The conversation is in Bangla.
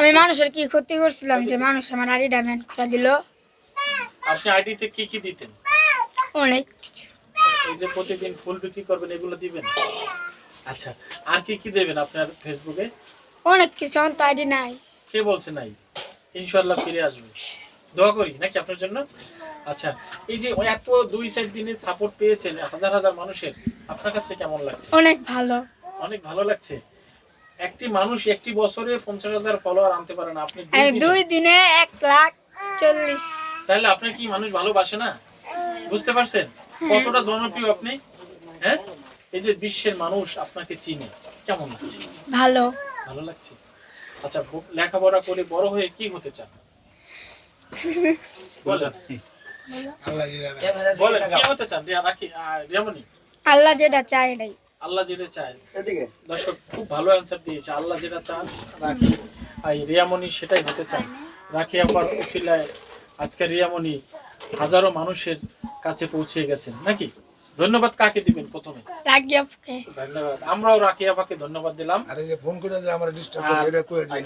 আমি মানুষের কি ক্ষতি করছিলাম যে মানুষ আমার আইডিটা ব্যান করে দিল? আপনি আইডিতে কি কি দিতেন? অনেক কিছু। এই যে প্রতিদিন ফুল বিক্রি করবেন এগুলো দিবেন? আচ্ছা আর কি কি দেবেন আপনার ফেসবুকে? অনেক কিছু আমার তো আইডি নাই। কে বলছে নাই? ইনশাল্লাহ ফিরে আসবে। দোয়া করি নাকি আপনার জন্য? আচ্ছা এই যে এত দুই চার দিনের সাপোর্ট পেয়েছেন হাজার হাজার মানুষের আপনার কাছে কেমন লাগছে? অনেক ভালো। অনেক ভালো লাগছে? একটি মানুষ একটি বছরে পঞ্চাশ হাজার ফলোয়ার আনতে পারে না। আপনি দুই দিনে- এক লাখ চল্লিশ। তাহলে আপনি কি মানুষ ভালোবাসে না? বুঝতে পারছেন? কতটা জনপ্রিয় আপনি? হ্যাঁ? এই যে বিশ্বের মানুষ আপনাকে চিনে কেমন লাগছে? ভালো। ভালো লাগছে? আচ্ছা লেখাপড়া করে বড় হয়ে কি হতে চান? বলেন। বলেন কি হতে চান? রিয়া রাখি আহ, আল্লাহ যেটা চায় এটাই। আল্লাহ যেটা চায়। দর্শক ভালো অ্যান্সার দিয়েছে। আল্লাহ যেটা চান রাখি। আর রিয়ামণি সেটাই হতে চান। রাখি আবার উচিলায় আজকে রিয়ামণি হাজারো মানুষের কাছে পৌঁছে গেছেন নাকি? ধন্যবাদ কাকে দিবেন প্রথমে? ফুকে ধন্যবাদ। আমরাও রাখি আপাকে ধন্যবাদ দিলাম। আরে যে ফোন করে যে আমার ডিস্টার্ব করে এটা কয়ে দিন।